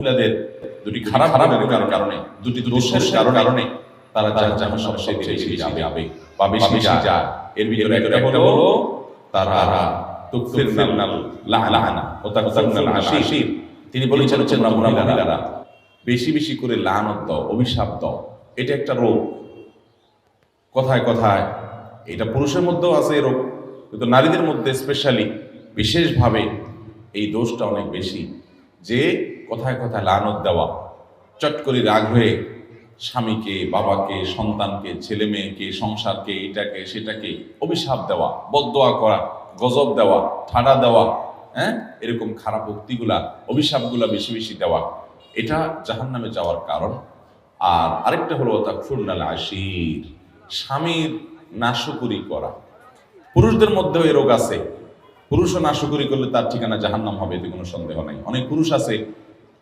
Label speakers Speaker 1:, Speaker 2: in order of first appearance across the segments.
Speaker 1: মহিলাদের দুটি খারাপ খারাপ কারণে কারণে দুটি দোষের কারণে কারণে তারা যার যেমন সবচেয়ে বেশি যাবে বা বেশি যায়। এর ভিতরে একটা হলো তারা তুকফির নাল লাহানা ও তাকফির আশির। তিনি বলেছেন তোমরা মহিলারা বেশি বেশি করে লানত দাও অভিশাপ দাও। এটা একটা রোগ। কথায় কথায় এটা পুরুষের মধ্যেও আছে এই রোগ। কিন্তু নারীদের মধ্যে স্পেশালি বিশেষভাবে এই দোষটা অনেক বেশি। যে কথায় কথায় লানত দেওয়া। চট করে রাগ হয়ে স্বামীকে, বাবাকে, সন্তানকে, ছেলে মেয়েকে, সংসারকে এটাকে সেটাকে অভিশাপ দেওয়া বদদোয়া করা, গজব দেওয়া, ঠাডা দেওয়া হ্যাঁ? এরকম খারাপ উক্তিগুলা, অভিশাপগুলা বেশি বেশি দেওয়া। এটা জাহান্নামে যাওয়ার কারণ। আর আরেকটা হলো তাকফুরনাল আশির। স্বামীর নাশকুরি করা। পুরুষদের মধ্যেও এ রোগ আছে। পুরুষও নাশকুরি করলে তার ঠিকানা জাহান্নাম হবে, এতে কোনো সন্দেহ নাই। অনেক পুরুষ আছে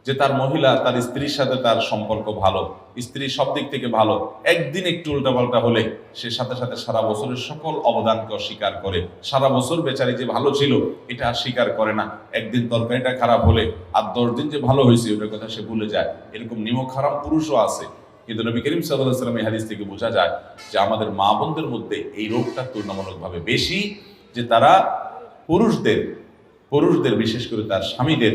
Speaker 1: যে তার মহিলা, তার স্ত্রীর সাথে তার সম্পর্ক ভালো, স্ত্রী সব দিক থেকে ভালো, একদিন একটু উল্টাপাল্টা হলে সে সাথে সাথে সারা বছরের সকল অবদানকে অস্বীকার করে। সারা বছর বেচারি যে ভালো ছিল, এটা আর স্বীকার করে না। একদিন তরকারিটা খারাপ হলে আর দশ দিন যে ভালো হয়েছে, ওটার কথা সে ভুলে যায়। এরকম নিমক খারাপ পুরুষও আছে। কিন্তু নবী করিম সাল্লাহ এই হাদিস থেকে বোঝা যায় যে আমাদের মা বোনদের মধ্যে এই রোগটা তুলনামূলকভাবে বেশি, যে তারা পুরুষদের পুরুষদের বিশেষ করে তার স্বামীদের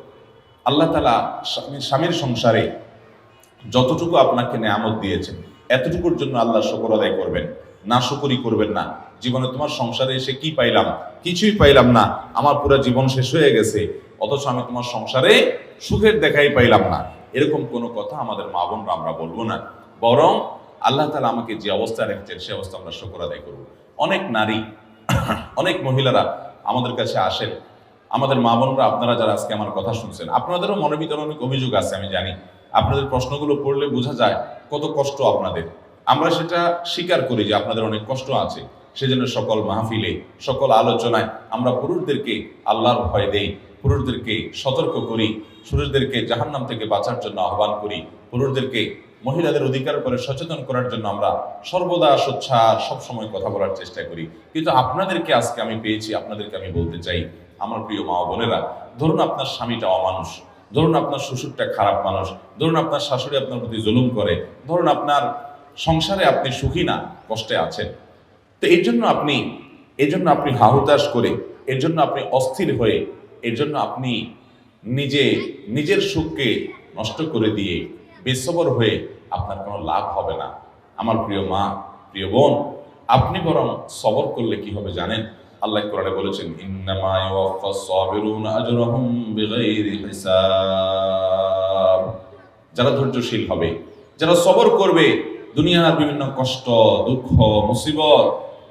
Speaker 1: আল্লাহ তালা স্বামীর সংসারে যতটুকু আপনাকে নেয়ামত দিয়েছেন, এতটুকুর জন্য আল্লাহ শকর আদায় করবেন। না শুকরি করবেন না। জীবনে তোমার সংসারে এসে কি পাইলাম? কিছুই পাইলাম না। আমার পুরো জীবন শেষ হয়ে গেছে। অথচ আমি তোমার সংসারে সুখের দেখাই পাইলাম না। এরকম কোনো কথা আমাদের মা বোনরা আমরা বলব না। বরং আল্লাহ তালা আমাকে যে অবস্থায় রেখেছেন, সে অবস্থা আমরা শকর আদায় করব। অনেক নারী, অনেক মহিলারা আমাদের কাছে আসেন। আমাদের মা বোনরা, আপনারা যারা আজকে আমার কথা শুনছেন, আপনাদেরও মনের ভিতরে অনেক অভিযোগ আছে, আমি জানি। আপনাদের প্রশ্নগুলো পড়লে বোঝা যায় কত কষ্ট আপনাদের। আমরা সেটা স্বীকার করি যে আপনাদের অনেক কষ্ট আছে। সেজন্য সকল মাহফিলে, সকল আলোচনায় আমরা পুরুষদেরকে আল্লাহর ভয় দেই, পুরুষদেরকে সতর্ক করি, পুরুষদেরকে জাহান্নাম থেকে বাঁচার জন্য আহ্বান করি, পুরুষদেরকে মহিলাদের অধিকার করে সচেতন করার জন্য আমরা সর্বদা সোচ্ছার সবসময় কথা বলার চেষ্টা করি। কিন্তু আপনাদেরকে আজকে আমি পেয়েছি, আপনাদেরকে আমি বলতে চাই আমার প্রিয় মা বোনেরা, ধরুন আপনার স্বামীটা অমানুষ, ধরুন আপনার শ্বশুরটা খারাপ মানুষ, ধরুন আপনার শাশুড়ি আপনার প্রতি জুলুম করে, ধরুন আপনার সংসারে আপনি সুখী না, কষ্টে আছেন। তো এর জন্য আপনি, এর জন্য আপনি হাহুতাশ করে, এর জন্য আপনি অস্থির হয়ে, এর জন্য আপনি নিজে, নিজের সুখকে নষ্ট করে দিয়ে বেসবর হয়ে আপনার কোনো লাভ হবে না। আমার প্রিয় মা, প্রিয় বোন, আপনি বরং সবর করলে কি হবে জানেন? আল্লাহ কোরআনে বলেছেন, ইন্নামা ইউওয়াফাস সাবিরুনা আজরাহুম বিগাইরি হিসাব। যারা ধৈর্যশীল হবে, যারা সবর করবে, দুনিয়ার বিভিন্ন কষ্ট, দুঃখ, মুসিবত,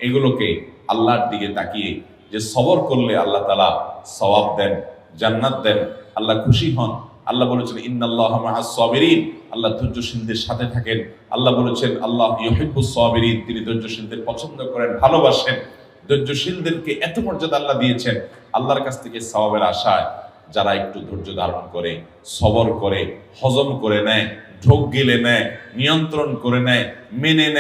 Speaker 1: এগুলোকে আল্লাহর দিকে তাকিয়ে যে সবর করলে আল্লাহ তালা সওয়াব দেন, জান্নাত দেন, আল্লাহ খুশি হন। আল্লাহ বলেছেন, ইন্নাল্লাহ মাআস সাবিরিন। আল্লাহ ধৈর্যশীলদের সাথে থাকেন। আল্লাহ বলেছেন, আল্লাহ ইউহিব্বুস সাবিরিন। তিনি ধৈর্যশীলদের পছন্দ করেন, ভালোবাসেন। ধৈর্যশীলদেরকে এত মর্যাদা আল্লাহ দিয়েছেন, আল্লাহর কাছ থেকে সবাবের আশায় যারা একটু ধৈর্য ধারণ করে, সবর করে, হজম করে নেয়, ঢোক গেলে নেয়, নিয়ন্ত্রণ করে নেয়, মেনে নেয়।